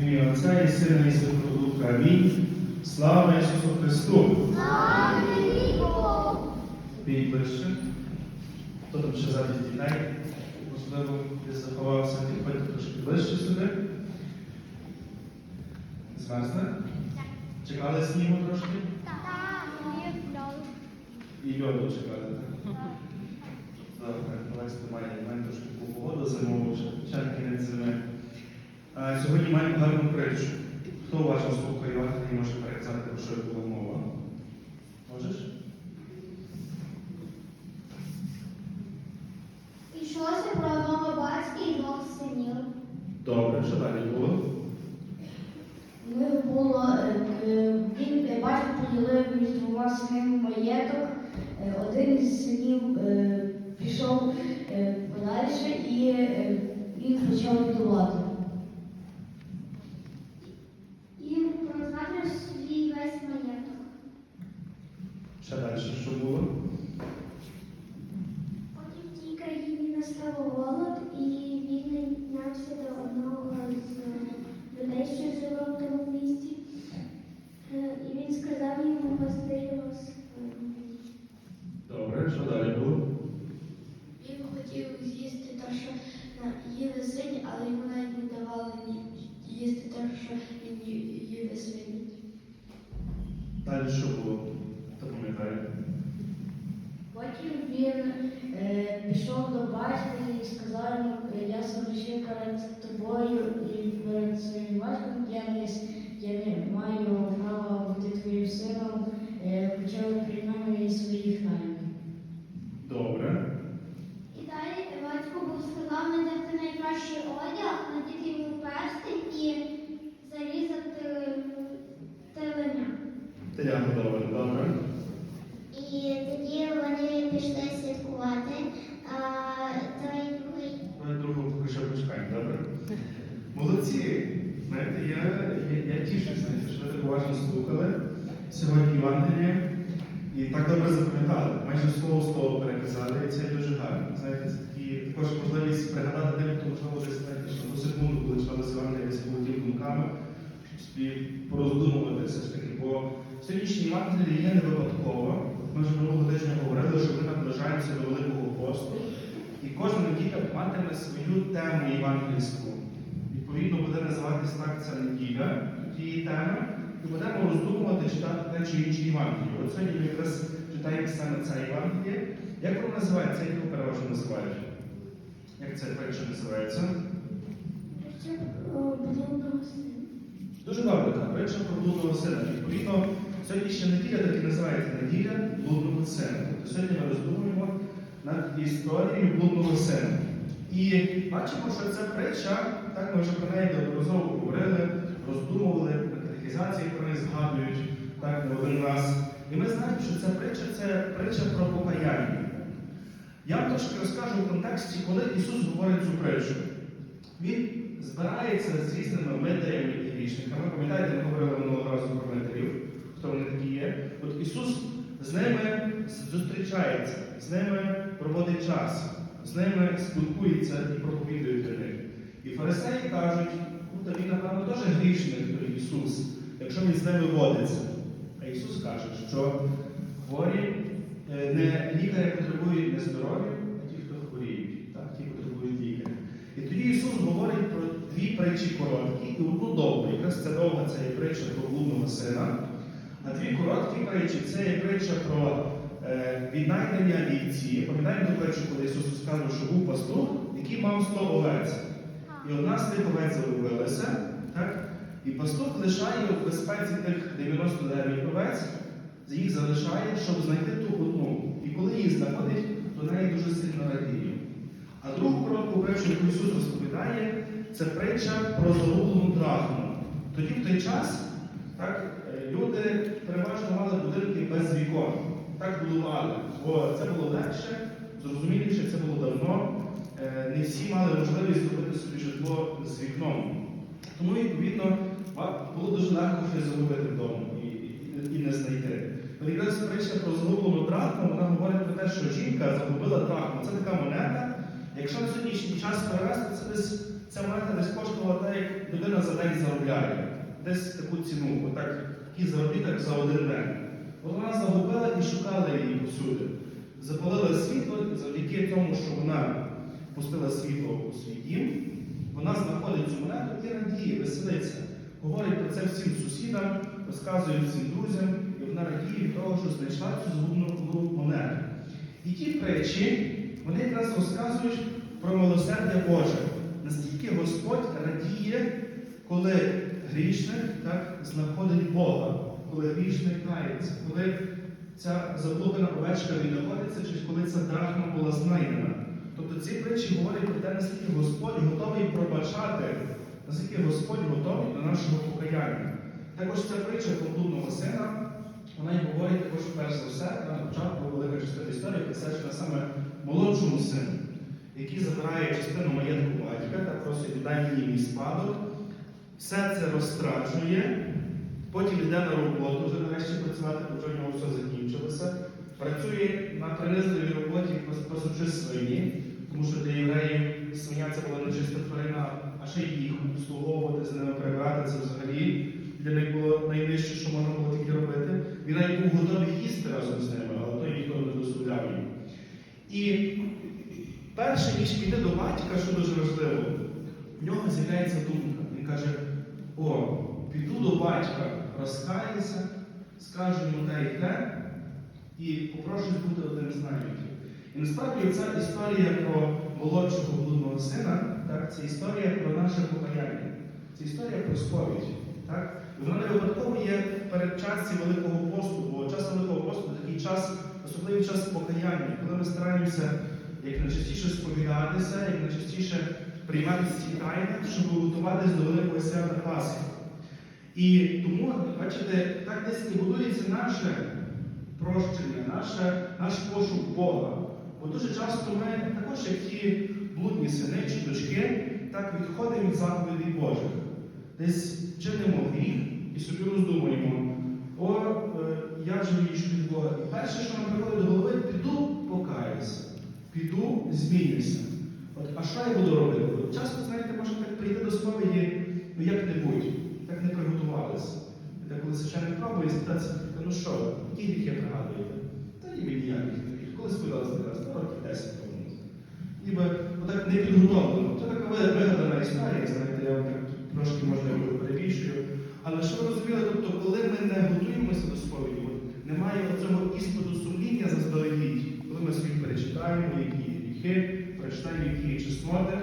Ім'я Отця і Сина і Святого Духа. Амінь. Слава Ісусу Христу! Ближче. Хто там ще ззаді дітей? Можливо, десь заховався, підходьте трошки ближче сюди. Змерзне? Чекали снігу трошки? І льоду чекали, так? Добре, Олекс має трошки по погоду зимову, ще кінець зими. Сьогодні маємо гарну притчу. Хто уважно слухає Євангелії може переказати, про що була мова? Можеш? Йшлося про одного батька і двох синів. Добре, що далі було? Них було е, е, він е, батько поділив між двома синами маєток. Один із синів пішов подальше і він почав будувати. І розгадав свій весь маєток. Ще далі, що було? Потім в тій країні настав голод, і він найнявся до одного з е, людей, що жили в тому місті. Е, І він сказав йому пасти його свиней. Добре, що далі було? Він хотів з'їсти те, що на- їли свині, але йому навіть не давали ні їсти те, що. Далі що було? Хто пам'ятає? Потім він е, пішов до батька і сказав йому, «Е, я согрішив перед тобою і перед своїм батьком, я не, я не маю права бути твоїм сином, е, почав приймати своїх наймів. Добре. І далі батько був сказав надягти найкращий одяг, надіти йому перстень Теляга, добре, добре. І тоді вони пішли святкувати, а той другий Давай другого поки що почекаємо, добре? Молодці! Знаєте, я, я, я тішуся, що ви так уважно слухали сьогодні Євангеліє і так добре запам'ятали. Майже слово слово переказали, і це дуже гарно. Знаєте, це такі також можливість пригадати тим, хто можливо десь знаєте, що до секунду, коли десь володів думками, щоб собі пороздумувати все ж таки. Бо сьогоднішнє Євангеліє є не випадково. Ми вже минулого тижня говорили, що ми наближаємося до Великого посту. І кожна неділя матиме свою тему євангельську. Відповідно, буде називатись так ця неділя тієї теми, і будемо роздумувати читати те чи інше Євангеліє. От сьогодні ми якраз читаємо саме це Євангеліє. Як воно називається? Як його переважно називають? Як це притча називається? Дуже добре, так, притча про блудного сина. Відповідно, сьогоднішня неділя так і називається неділя блудного сина. Тобто сьогодні ми роздумуємо над історією блудного сина. І бачимо, що ця притча, так ми вже про неї неодноразово говорили, роздумували, катехізації про неї згадують так не один раз. І ми знаємо, що ця притча це притча про покаяння. Я вам трошки розкажу в контексті, коли Ісус говорить цю притчу. Він збирається з різними митарями і грішниками. Пам'ятаєте, ми говорили минулого разу про митарів, хто вони такі є. От Ісус з ними зустрічається, з ними проводить час, з ними спілкується і проповідує для них. І фарисеї кажуть, ну він, напевно, теж грішник, той Ісус, якщо він з ними водиться. А Ісус каже, що хворі е, не лікарі потребують не здоров'я, а ті, хто хворіють, так, ті потребують лікаря. І тоді Ісус говорить про дві притчі короткі і одну довгу. Якраз ця довга це є притча про блудного сина. А дві короткі притчі це є притча про е, віднайдення вівці. Пам'ятаєте ту притчу, коли Ісус сказав, що був пастух, який мав 100 овець. І одна з тих овець загубилася, так? і пастух лишає в безпеці тих 99 овець, їх залишає, щоб знайти ту одну. І коли її знаходить, то неї дуже сильно радіє. А другу коротку притчу, яку Ісус розповідає, це притча про загублену драхму. Тоді в той час так, е, люди переважно мали будинки без вікон. Так будували, бо це було легше, зрозуміліше, це було давно. Е, Не всі мали можливість зробити собі житло з вікном. Тому, відповідно, було дуже легко щось загубити вдома і, і, і не знайти. От якраз притча про загублену драхму, вона говорить про те, що жінка загубила драхму. Це така монета. Якщо на сьогоднішній час перевести, це десь ця монета десь коштувала так, як людина за день заробляє. Десь таку ціну, отак, такий заробіток за один день. От вона загубила і шукала її повсюди. Запалила світло, і завдяки тому, що вона пустила світло у свій дім, вона знаходить цю монету і радіє, веселиться. Говорить про це всім сусідам, розказує всім друзям, і вона радіє від того, що знайшла цю загублену монету. І ті притчі, вони якраз розказують про милосердя Боже. Наскільки Господь радіє, коли грішник так, знаходить Бога, коли грішник кається, коли ця заблукана овечка віднаходиться, чи коли ця драхма була знайдена. Тобто ці притчі говорять про те, наскільки Господь готовий пробачати, наскільки Господь готовий до нашого покаяння. Також ця притча про сина, вона й говорить також перш за все на початку велика частина історії, присвячена саме молодшому сину, який забирає частину маєтку батька та просить віддай мені мій спадок. Все це розстрачує, потім йде на роботу, вже нарешті працювати, бо нього все закінчилося. Працює на принизливій роботі пасучи свині, тому що для євреїв свиня це була не чиста тварина, а ще їх обслуговувати, з ними прибирати це взагалі. Для них було найнижче, що можна було тільки робити. Він навіть був готовий їсти разом з ними, але той ніхто не дозволяв їм. І перше, ніж піти до батька, що дуже важливо, в нього з'являється думка. Він каже: О, піду до батька, розкаюся, скажу йому те і те, і попрошу бути одним з наймітів. І насправді ця історія про молодшого блудного сина, так, це історія про наше покаяння. Це історія про сповідь. Так? Вона не випадково є в передчасті Великого посту, бо час Великого посту такий час, особливий час покаяння, коли ми стараємося як найчастіше сповідатися, як найчастіше приймати ці тайни, щоб готуватись до Великого свята Пасхи. І тому, бачите, так десь і будується наше прощення, наше, наш пошук Бога. Бо дуже часто ми, також як ті блудні сини чи дочки, так відходимо від заповідей Божих. Десь чинимо гріх і собі роздумуємо, о, е, я вже відійшов від Бога. І перше, що нам приходить до голови, піду покаюся, піду змінюся. От, а що я буду робити? Часто, знаєте, можна так прийти до сповіді, ну як-небудь, так не приготувалися. І так коли священник пробує, спитатися, ну що, які гріхи пригадуєте? Та ніби ніяких гріхів. Коли спиталися раз, ну років 10 тому. Ніби отак не підготовлено. Це така вигадана історія, знаєте, я вам так трошки можливо перебільшую. Але що ви розуміли, тобто, коли ми не готуємося до сповіді, немає цього іспиту сумління заздалегідь, коли ми собі перечитаємо, які гріхи, прочитаємо, які є чесноти,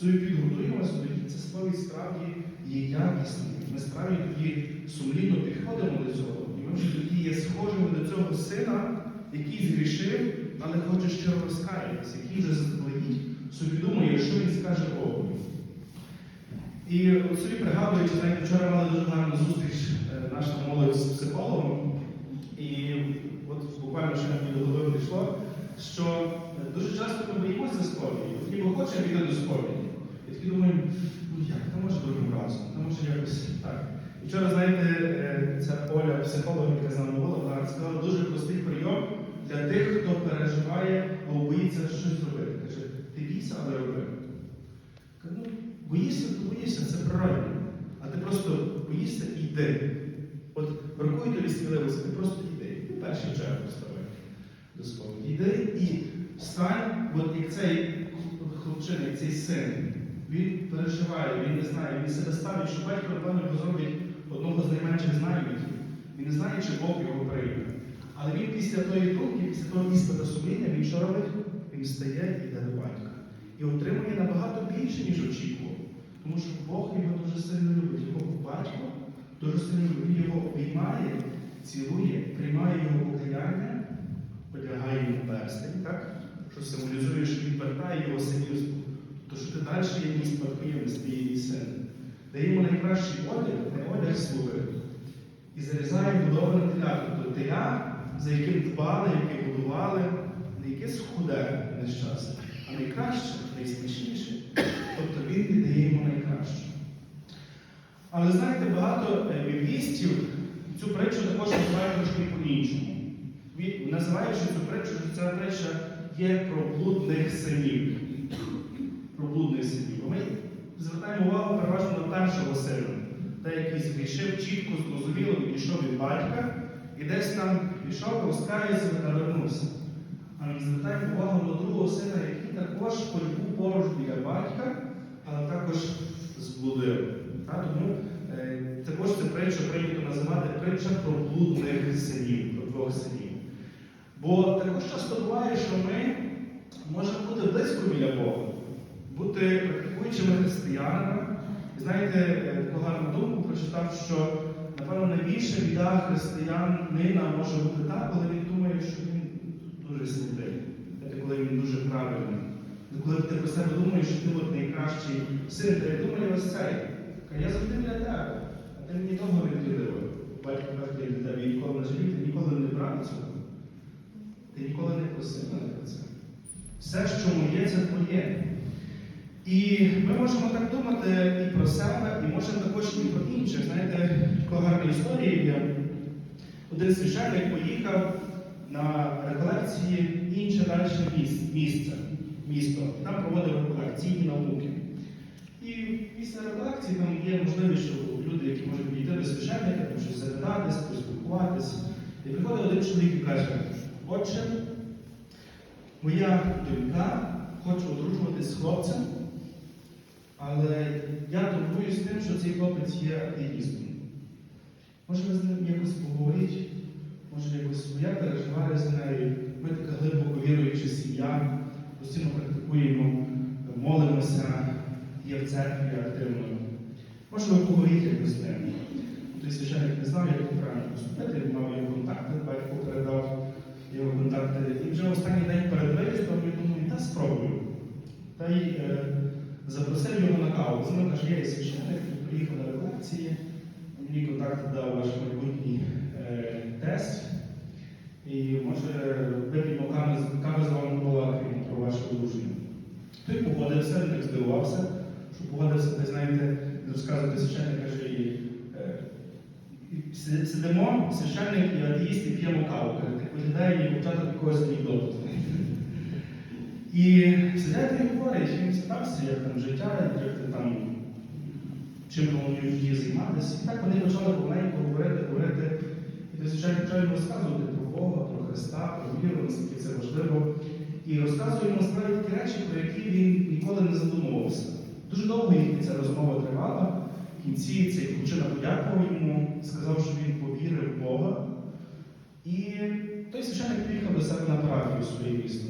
собі підготуємося, тоді ця сповідь справді є якісною. Ми справді тоді сумлінно підходимо до цього. І ми вже тоді є схожими до цього сина, який згрішив, але хоче щиро розкаятися, який вже заздалегідь собі думає, що він скаже Богу. І от собі пригадуючи, знаєте, вчора мали дуже гарну зустріч е, наша молодь з психологом, і от буквально ще мені до голови прийшло, що дуже часто ми боїмося сповіді, от ніби хочемо піти до сповіді. І такі думаємо, ну як, то може другим разом, то може якось так. І вчора, знаєте, е, ця Оля, психолог, яка з нами була, вона сказала дуже простий прийом для тих, хто переживає або боїться щось зробити. Каже, ти бійся, але роби. Ну, боїшся, то боїшся, це правильно. А ти просто боїшся і йди. От бракує тобі сміливості, ти просто йди. Ти перший чергу ставай до сповіді. Йди і встань, от як цей хлопчина, цей син, він переживає, він не знає, він себе ставить, що батько, напевно, його зробить одного з найменших знайомитів. Він не знає, чи Бог його прийме. Але він після тої думки, після того іспиту сумління, він що робить? Він встає і йде до батька. І отримує набагато більше, ніж очікував. Тому що Бог його дуже сильно любить. Його батько дуже сильно любить. Він його обіймає, цілує, приймає його покаяння, одягає йому перстень, так? Що символізує, що вертає його синівству. То що ти далі є якийсь спадкоємець, ти є її син. Найкращий одяг, не одяг слуги. І зарізає будоване теля, тобто теля, за яким дбали, яке будували, не якесь худе нещасне, а найкраще, найсмачніше. Тобто він віддає йому найкраще. Але знаєте, багато е, біблістів цю притчу також називають трошки по-іншому. Називаючи цю притчу, що ця притча є про блудних синів. Про блудних синів. Ми звертаємо увагу переважно на першого сина. Та який згрішив чітко, зрозуміло, відійшов від батька і десь там пішов, розкаявся та вернувся. А ми звертаємо увагу на другого сина, який також хоч поруч біля батька, але також зблудив. Тому е, також цю притчу прийнято називати притча про блудних синів, про двох синів. Бо також часто буває, що ми можемо бути близько біля Бога, бути практикуючими християнами. І знаєте, гарну думку прочитав, що напевно найбільша біда християнина може бути та, коли він думає, що він дуже святий, Знаєте, коли він дуже правильний. Коли ти про себе думаєш, що ти от найкращий син, та я думаю, ось цей. Я завжди для тебе, а ти мені того не відділив. Батько каже, для тебе ніколи не жалів, ти ніколи не брав цього. Ти ніколи не просив мене про це. Все, що моє, це твоє. І ми можемо так думати і про себе, і можемо також і про інших. Знаєте, така гарна історія є. Один священник поїхав на реколекції інше далі місце, місто. Там проводив реколекційні науки. І після реколекції там є можливість, що люди, які можуть підійти до священника, там щось запитатись, поспілкуватись. І приходить один чоловік і каже, отче, моя донька хоче одружуватись з хлопцем, але я турбуюсь тим, що цей хлопець є атеїстом. Може, ви з ним якось поговоріть, може якось я переживаю за нею. Ми така глибоко віруюча сім'я, постійно практикуємо, молимося, є в церкві активно. Може, ви поговоріть якось з ним. Той священник не знав, як правильно поступити, мав його контакти, батько передав його контакти. І вже останній день перед виїздом я думаю, та спробую. Та й е, запросив його на каву. Ним каже, я є священник, приїхав на реколекції, мені контакт дав ваш майбутній е, тест. І може вип'ємо кави, з- вами побалакаємо про ваше одруження. Той погодився, він так здивувався, що погодився, ти знаєте, розказувати священник каже, і, е, сидимо, священник і атеїст, і п'ємо каву. Виглядає як початок якогось анекдоту. І сидять і говорять, він спитався, як там життя, як ти там, чим плануєш в житті займатися. І так вони почали помаленьку говорити, говорити. І ти, звичайно, йому розказувати про Бога, про Христа, про віру, наскільки це важливо. І розказує насправді такі речі, про які він ніколи не задумувався. Дуже довго їхня ця розмова тривала. В кінці цей хлопчина подякував йому, сказав, що він повірив в Бога. І той священник приїхав до себе на парафію в своє місто.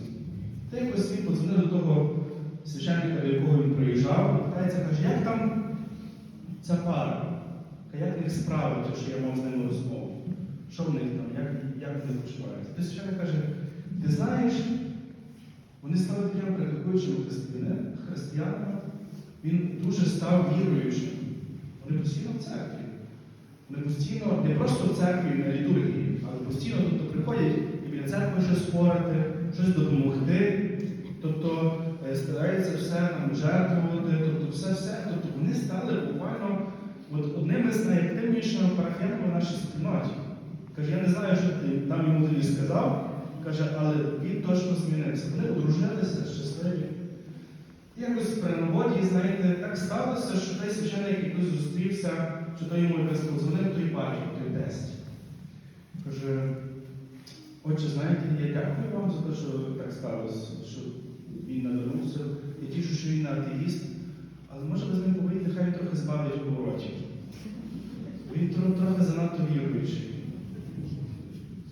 Та якось він подзвонив до того священника, до якого він приїжджав, і питається, каже, як там ця пара? Як них справи, то що я мав з ними розмову? Що в них там, як, як вони почуваються? Той священник каже, ти знаєш, вони стали такими практикуючими християни- християнами, він дуже став віруючим. Вони постійно в церкві. Вони постійно, не просто в церкві на літургії, але постійно тобто, приходять і біля церкви щось спорити, щось допомогти. Тобто е, стараються все там жертвувати, тобто все-все. Тобто вони стали буквально от, одними з найактивнішими парафіянами в нашій спільноті. Каже, я не знаю, що ти там йому тоді сказав, каже, але він точно змінився. Вони одружилися, щасливі. Якось при роботі, знаєте, так сталося, що той священник якось зустрівся, що той йому якось подзвонив, той бачив той тест. Каже, отче, знаєте, я дякую вам за те, що так сталося, що він навернувся. Я тішу, що він атеїст, але може ви з ним поговорити, хай трохи збавить оборотів. Він тро- трохи занадто віруючий.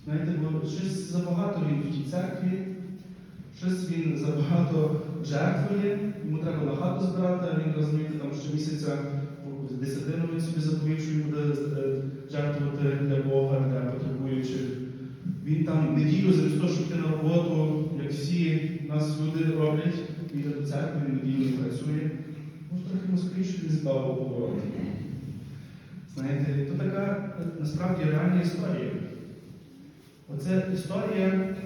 Знаєте, бо щось забагато він в тій церкві, щось він забагато жертвує, йому треба на хату збирати, а він розумієте, там щомісяця десятину він собі заповів, що він буде е, жертвувати для Бога, для потребуючих. Він там неділю замість щоб йти на роботу, як всі нас люди роблять, він до церкви, він неділю не працює. Може, трохи москвіше він збавив оборони. Знаєте, то така насправді реальна історія. Оце історія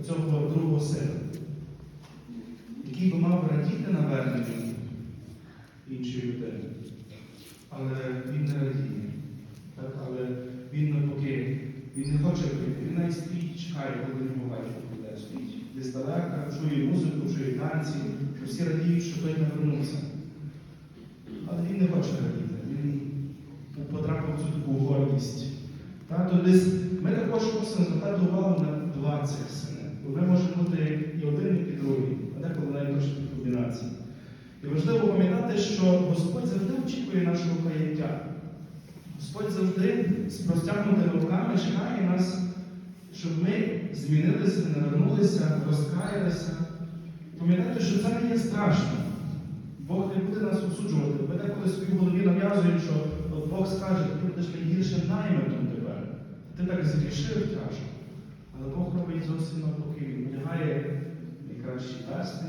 оцього другого сина, який би мав радіти наверненню іншої людини. Але він не радіє. Але він навпаки, він не хоче пити, він навіть стоїть, чекає, коли йому батько піде, стоїть. Десь далеко чує музику, чує танці, що всі радіють, що той навернувся. Але він не хоче радіти. Він потрапив в цю таку гордість. Та, десь ми також мусимо звертати увагу на два цих сини. Ми можемо бути і один, і другий, а деколи навіть комбінації. І важливо пам'ятати, що Господь завжди очікує нашого каяття. Господь завжди з простягнутими руками чекає нас, щоб ми змінилися, навернулися, розкаялися. Пам'ятайте, що це не є страшно. Бог не буде нас осуджувати. Ми деколи собі в голові нав'язуємо, що Бог скаже, ти будеш найгіршим наймитом тепер. Ти так зрішив тяжко. Але Бог робить зовсім навпаки. Одягає найкращі персни,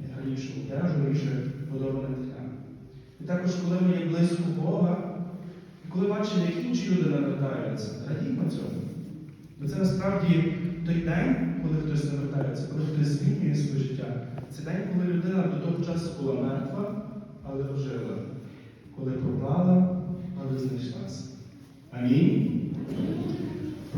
найгарнішу одежу, найбільше подобане тля. І також, коли ми є близько Бога, коли бачимо, як інші люди навертаються, радіємо цьому. Бо це насправді той день, коли хтось навертається, коли хтось змінює своє життя. Це день, коли людина до того часу була мертва, але ожила. Коли пропала, але знайшлася. Амінь.